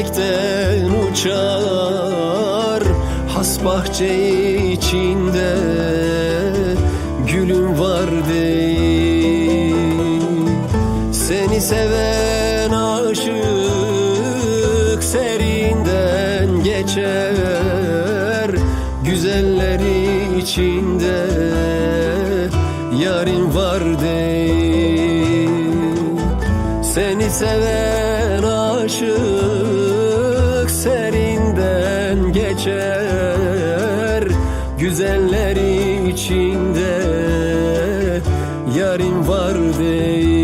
Felekten uçar. Has bahçe içinde Gülüm var değil. Seni seven aşık Serinden geçer. Güzelleri içinde Yarim var değil. Seni seven aşık serinden geçer Güzeller içinde yarim var değil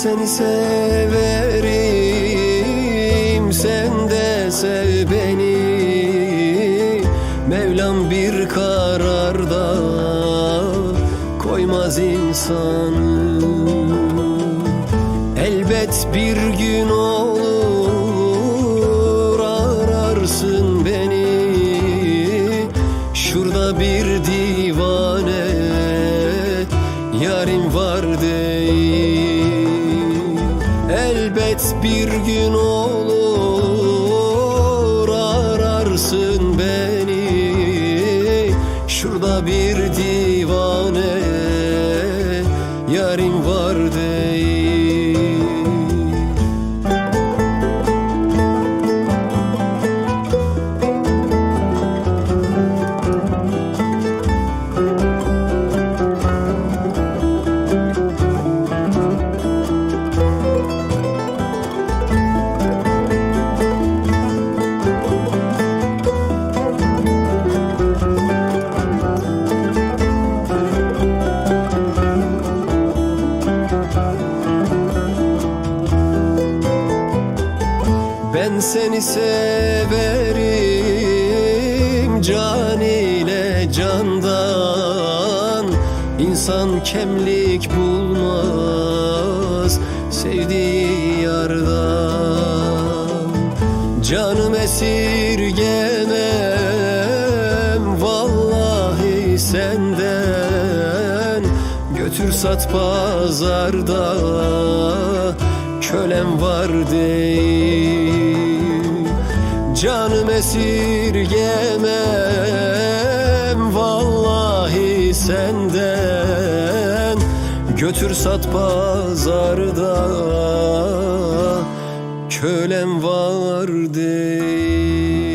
seni severim. Sen de sev beni. Mevlam bir kararda Koymaz insanı. Elbet bir gün olur Ararsın beni. Şurada bir divane Yarim var Elbet bir gün olur Ararsın beni Ben seni severim can ile candan. İnsan kemlik bulmaz sevdiği yardan. Canım esirgemem vallahi senden Götür sat pazarda kölem var değil. Canım esirgemem vallahi senden Götür sat pazarda. Kölem var değil